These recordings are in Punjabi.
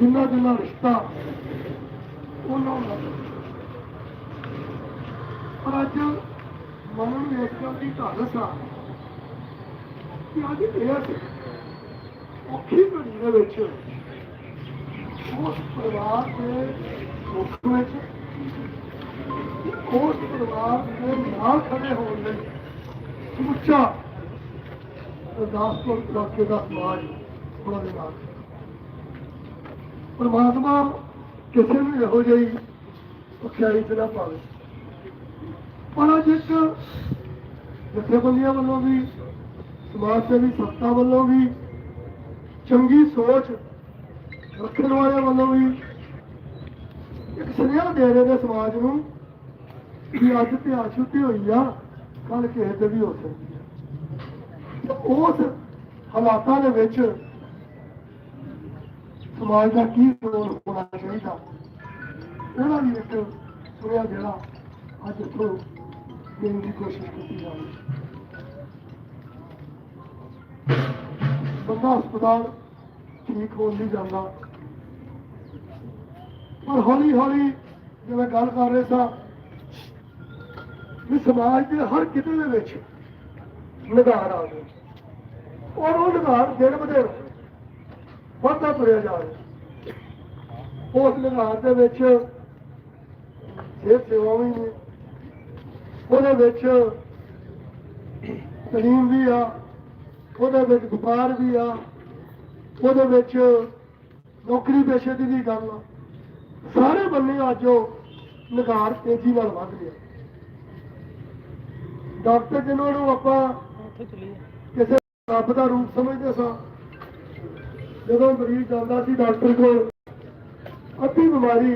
ਜਿੰਨਾ ਜਿੰਨਾ ਰਿਸ਼ਤਾ ਉਹਨਾਂ ਦਾ। ਪਰ ਅੱਜ ਮਨ ਨੂੰ ਵੇਖ ਦੀ ਉਹਦੀ ਧਾਰਸ ਆ ਕਿ ਅੱਜ ਇਹ ਔਖੀ ਘੜੀ ਦੇ ਵਿੱਚ ਉਸ ਪਰਿਵਾਰ ਦੇ ਦੁੱਖ ਵਿੱਚ ਉਸ ਪਰਿਵਾਰ ਦੇ ਨਾਲ ਖੜੇ ਹੋਣ ਲਈ ਸਮੁੱਚਾ ਗੁਰਦਾਸਪੁਰ ਇਲਾਕੇ ਦਾ ਸਮਾਜ ਉਹਨਾਂ ਦੇ ਨਾਲ ਪਰਮਾਤਮਾ ਕਿਸੇ ਨੂੰ ਇਹੋ ਜਿਹੀ ਔਖਿਆਈ ਚ ਨਾ ਪਾਵੇ। ਪਰ ਅੱਜ ਇੱਕ ਜਥੇਬੰਦੀਆਂ ਵੱਲੋਂ ਵੀ, ਸਮਾਜ ਸੇਵੀ ਸੰਸਥਾ ਵੱਲੋਂ ਵੀ, ਚੰਗੀ ਸੋਚ ਰੱਖਣ ਵਾਲਿਆਂ ਵੱਲੋਂ ਵੀ ਇੱਕ ਸੁਨੇਹਾ ਦੇ ਰਹੇ ਨੇ ਸਮਾਜ ਨੂੰ ਕਿ ਅੱਜ ਤੇ ਛੁੱਟੀ ਹੋਈ ਆ ਕੱਲ ਕਿਸੇ ਤੇ ਵੀ ਹੋ ਸਕਦੀ ਹੈ ਉਸ ਹਾਲਾਤਾਂ ਦੇ ਵਿੱਚ ਸਮਾਜ ਦਾ ਕੀ ਰੋਲ ਹੋਣਾ ਚਾਹੀਦਾ? ਉਹਦਾ ਦੀ ਇੱਕ ਸੁਨੇਹਾ ਜਿਹੜਾ ਅੱਜ ਇੱਥੋਂ ਦੇਣ ਦੀ ਕੋਸ਼ਿਸ਼ ਕੀਤੀ ਜਾ ਰਹੀ ਬੰਦਾ ਹਸਪਤਾਲ ਠੀਕ ਹੋਣ ਨਹੀਂ ਜਾਂਦਾ। ਪਰ ਹੌਲੀ ਹੌਲੀ ਜਿਵੇਂ ਗੱਲ ਕਰ ਰਹੇ ਸਾਂ, ਵੀ ਸਮਾਜ ਦੇ ਹਰ ਕਿਤੇ ਦੇ ਵਿੱਚ ਨਿਗਾਰ ਆ ਗਏ ਔਰ ਉਹ ਨਿਗਾਰ ਦਿਨ ਬਦੇ ਵੱਧਦਾ ਤੁਰਿਆ ਜਾ ਰਿਹਾ। ਉਸ ਨਿਗਾਰ ਦੇ ਵਿੱਚ ਇਹ ਸੇਵਾਵਾਂ ਨੇ ਉਹਦੇ ਵਿੱਚ ਤਲੀਮ ਵੀ ਆ ਉਹਦੇ ਵਿੱਚ ਵਪਾਰ ਵੀ ਆ ਉਹਦੇ ਵਿੱਚ ਨੌਕਰੀ ਪੇਸ਼ੇ ਦੀ ਵੀ ਗੱਲ ਆ। ਸਾਰੇ ਬੰਨੇ ਅੱਜ ਉਹ ਨਿਗਾਰ ਤੇਜ਼ੀ ਨਾਲ ਵੱਧ ਗਿਆ। ਡਾਕਟਰ ਜਿਹਨਾਂ ਨੂੰ ਆਪਾਂ ਕਿਸੇ ਰੱਬ ਦਾ ਰੂਪ ਸਮਝਦੇ ਸਾਂ ਜਦੋਂ ਮਰੀਜ਼ ਜਾਂਦਾ ਸੀ ਡਾਕਟਰ ਕੋਲ, ਅੱਧੀ ਬਿਮਾਰੀ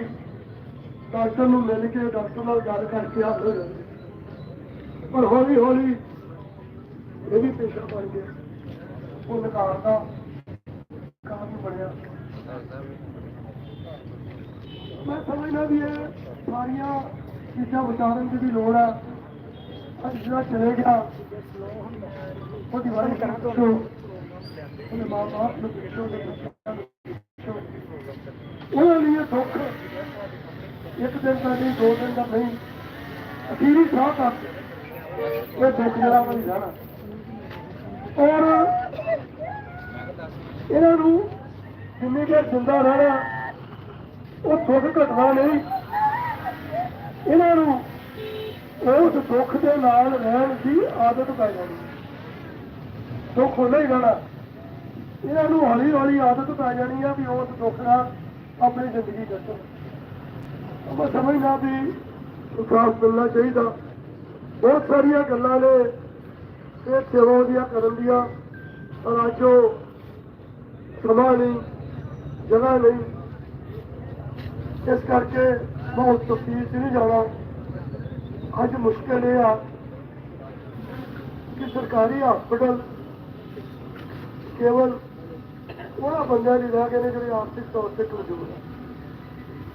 ਡਾਕਟਰ ਨੂੰ ਮਿਲ ਕੇ ਡਾਕਟਰ ਨਾਲ ਗੱਲ ਕਰਕੇ ਹੱਲ ਹੋ ਜਾਂਦੀ। ਪਰ ਹੌਲੀ ਹੌਲੀ ਇਹ ਵੀ ਪੇਸ਼ਾ ਬਣ ਗਿਆ। ਉਹ ਨਕਾਰ ਦਾ ਕਾਰਨ ਬਣਿਆ। ਮੈਂ ਸਮਝਦਾ ਵੀ ਇਹ ਸਾਰੀਆਂ ਚੀਜ਼ਾਂ ਵਿਚਾਰਨ ਦੀ ਵੀ ਲੋੜ ਆ। ਅੱਜ ਜਿਹੜਾ ਚਲੇ ਗਿਆ, ਉਹਦੀ ਵਾਰੀ ਕਰਾਂ ਤੋਂ ਮਾਂ ਬਾਪ ਉਹਨਾਂ ਲਈ ਇਹ ਦੁੱਖ ਇੱਕ ਦਿਨ ਦਾ ਨਹੀਂ, ਦੋ ਦਿਨ ਦਾ ਨਹੀਂ, ਅਖੀਰੀ ਸਾਹ ਤੱਕ ਇਹ ਦੁੱਖ ਜਿਹੜਾ ਬਣ ਜਾਣਾ ਔਰ ਇਹਨਾਂ ਨੂੰ ਜਿੰਨੀ ਦੇਰ ਜਿੰਦਾ ਰਹਿਣਾ, ਉਹ ਦੁੱਖ ਘਟਣਾ ਨਹੀਂ ਇਹਨਾਂ ਨੂੰ ਉਸ ਦੁੱਖ ਦੇ ਨਾਲ ਰਹਿਣ ਦੀ ਆਦਤ ਪੈ ਜਾਣੀ। ਦੁੱਖ ਹੁੰਦਾ ਹੀ ਰਹਿਣਾ। ਇਹਨਾਂ ਨੂੰ ਹੌਲੀ ਹੌਲੀ ਆਦਤ ਪੈ ਜਾਣੀ ਆ ਵੀ ਉਸ ਦੁੱਖ ਨਾਲ ਆਪਣੀ ਜ਼ਿੰਦਗੀ ਕੱਟੋ ਮੈਂ ਸਮਝਣਾ ਵੀ ਵਿਕਾਸ ਮਿਲਣਾ ਚਾਹੀਦਾ। ਬਹੁਤ ਸਾਰੀਆਂ ਗੱਲਾਂ ਨੇ ਇਹ ਸੇਵਾ ਦੀਆਂ ਕਰਨ ਦੀਆਂ, ਪਰ ਅੱਜ ਉਹ ਸਮਾਂ ਨਹੀਂ, ਜਗ੍ਹਾ ਨਹੀਂ। ਇਸ ਕਰਕੇ ਬਹੁਤ ਤਫਸੀਲ ਚ ਨਹੀਂ ਜਾਣਾ। ਅੱਜ ਮੁਸ਼ਕਲ ਇਹ ਆ ਕਿ ਸਰਕਾਰੀ ਹਸਪਤਾਲ ਕੇਵਲ ਉਹਨਾਂ ਬੰਦਿਆਂ ਦੀ ਰਹਿ ਗਏ ਨੇ ਜਿਹੜੇ ਆਰਥਿਕ ਤੌਰ ਤੇ ਕਮਜ਼ੋਰ ਹੈ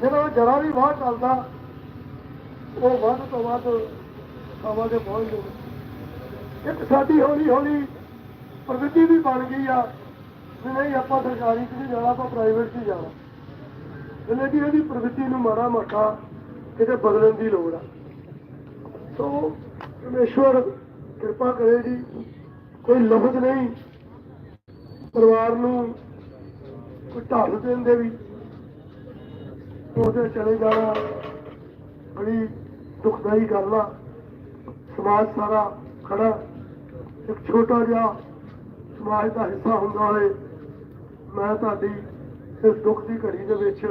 ਜਦੋਂ ਜਰਾ ਵੀ ਬਾਹਰ ਚੱਲਦਾ, ਉਹ ਵੱਧ ਤੋਂ ਵੱਧ ਹਵਾ ਦੇ ਪਹੁੰਚਦੇ ਨੇ ਇੱਕ ਸਾਡੀ ਹੌਲੀ ਹੌਲੀ ਪ੍ਰਵਿਰਤੀ ਵੀ ਬਣ ਗਈ ਆ ਵੀ ਨਹੀਂ, ਆਪਾਂ ਸਰਕਾਰੀ 'ਚ ਨਹੀਂ ਜਾਣਾ, ਆਪਾਂ ਪ੍ਰਾਈਵੇਟ 'ਚ ਜਾਣਾ। ਇਹਨੇ ਦੀ ਇਹਦੀ ਪ੍ਰਵਿਰਤੀ ਨੂੰ ਮਾੜਾ ਮੋਟਾ ਕਿਤੇ ਬਦਲਣ ਦੀ ਲੋੜ ਆ। ਸੋ ਪਰਮੇਸ਼ਵਰ ਕਿਰਪਾ ਕਰੇ ਜੀ, ਕੋਈ ਲਫ਼ਜ਼ ਨਹੀਂ, ਪਰਿਵਾਰ ਨੂੰ ਕੋਈ ਢਾਲ ਦੇਣ ਦੇ ਵੀ ਉਹਦੇ ਚਲੇ ਜਾਣਾ ਬੜੀ ਦੁਖਦਾਈ ਗੱਲ ਆ। ਸਮਾਜ ਸਾਰਾ ਖੜਾ, ਇੱਕ ਛੋਟਾ ਜਿਹਾ ਸਮਾਜ ਦਾ ਹਿੱਸਾ ਹੁੰਦਾ ਹੋਏ ਮੈਂ ਤੁਹਾਡੀ ਇਸ ਦੁੱਖ ਦੀ ਘੜੀ ਦੇ ਵਿੱਚ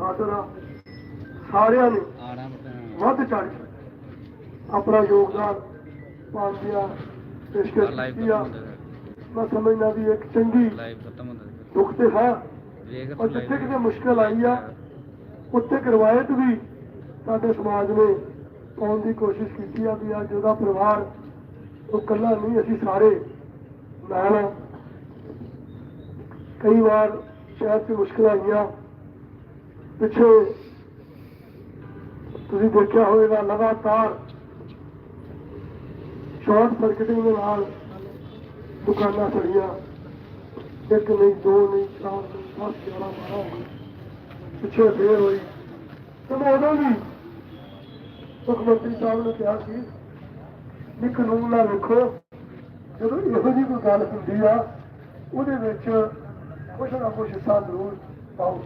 ਹਾਜ਼ਰ ਆ। ਸਾਰਿਆਂ ਨੇ ਵੱਧ ਚੜ ਕੇ ਆਪਣਾ ਯੋਗਦਾਨ ਪਾਉਣ ਪੇਸ਼ਕਸ਼ ਕੀਤੀ ਆ ਮੈਂ ਸਮਝਦਾ ਵੀ ਇੱਕ ਚੰਗੀ ਦੁੱਖ ਤੇ ਹੈ। ਵੇਖ ਔਰ ਜਿੱਥੇ ਕਿਤੇ ਮੁਸ਼ਕਲ ਆਈ ਆ ਉੱਥੇ ਕਰਵਾਇਤ ਵੀ ਸਾਡੇ ਸਮਾਜ ਨੇ ਪਾਉਣ ਦੀ ਕੋਸ਼ਿਸ਼ ਕੀਤੀ ਆ ਵੀ ਅੱਜ ਉਹਦਾ ਪਰਿਵਾਰ ਉਹ ਇਕੱਲਾ ਨਹੀਂ ਅਸੀਂ ਸਾਰੇ ਨਾਲ। ਕਈ ਵਾਰ ਸ਼ਹਿਰ 'ਚ ਮੁਸ਼ਕਲ ਆਈਆਂ। ਪਿੱਛੇ ਤੁਸੀਂ ਦੇਖਿਆ ਹੋਵੇਗਾ ਲਗਾਤਾਰ ਸ਼ਾਰਟ ਸਰਕਟਿੰਗ ਦੇ ਨਾਲ ਦੁਕਾਨਾਂ ਸੜੀਆਂ। ਇੱਕ ਨਹੀਂ ਦੋ ਨਹੀਂ ਚਾਰ ਨਹੀਂ ਬਹੁਤ ਜ਼ਿਆਦਾ ਮਾਰਾ ਹੋ ਗਿਆ ਪਿੱਛੇ ਫੇਰ ਹੋਈ ਤੇ ਮੈਂ ਉਦੋਂ ਵੀ ਮੁੱਖ ਮੰਤਰੀ ਸਾਹਿਬ ਨੂੰ ਕਿਹਾ ਸੀ ਵੀ ਕਾਨੂੰਨ ਨਾ ਵੇਖੋ ਜਦੋਂ ਇਹੋ ਜਿਹੀ ਕੋਈ ਗੱਲ ਹੁੰਦੀ ਆ ਉਹਦੇ ਵਿੱਚ ਕੁਛ ਨਾ ਕੁਛ ਹਿੱਸਾ ਜ਼ਰੂਰ ਪਾਓ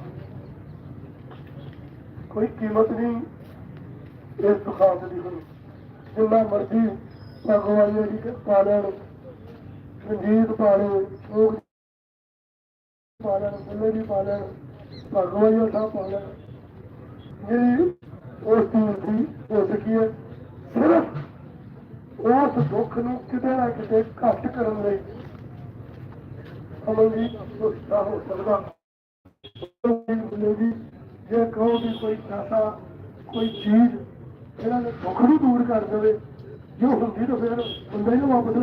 ਕੋਈ ਕੀਮਤ ਨਹੀਂ ਇਸ ਦੁਕਾਨ ਦੀ ਹੁਣ ਜਿੰਨਾ ਮਰਜ਼ੀ ਭਗਵਾਨ ਦੀ ਕੇ ਪਾ ਲੈਣ ਸੰਗੀਤ ਪਾ ਲੈਣ ਸ਼ੋਕ ਪਾ ਬੁੱਲੇ ਵੀ ਪਾ ਭਗਵਾਨ ਜੀ ਦਾ ਜਿਹੜੀ ਉਸ ਦੀ ਸੀ ਹੋ ਸਕੀ ਹੈ, ਸਿਰਫ ਉਸ ਦੁੱਖ ਨੂੰ ਕਿਤੇ ਨਾ ਕਿਤੇ ਘੱਟ ਕਰਨ ਲਈ ਅਮਨਜੀਤ ਸੁਸਤਾ ਹੋ ਸਕਦਾ। ਬੁੱਲੇ ਜੀ ਜੇ ਕਹੋ ਵੀ ਕੋਈ ਪੈਸਾ ਕੋਈ ਚੀਜ਼ ਇਹਨਾਂ ਦੇ ਦੁੱਖ ਨੂੰ ਦੂਰ ਕਰ ਦੇਵੇ, ਜੋ ਹੁੰਦੀ ਤਾਂ ਫਿਰ ਬੰਦੇ ਨੂੰ ਵਾਪਸ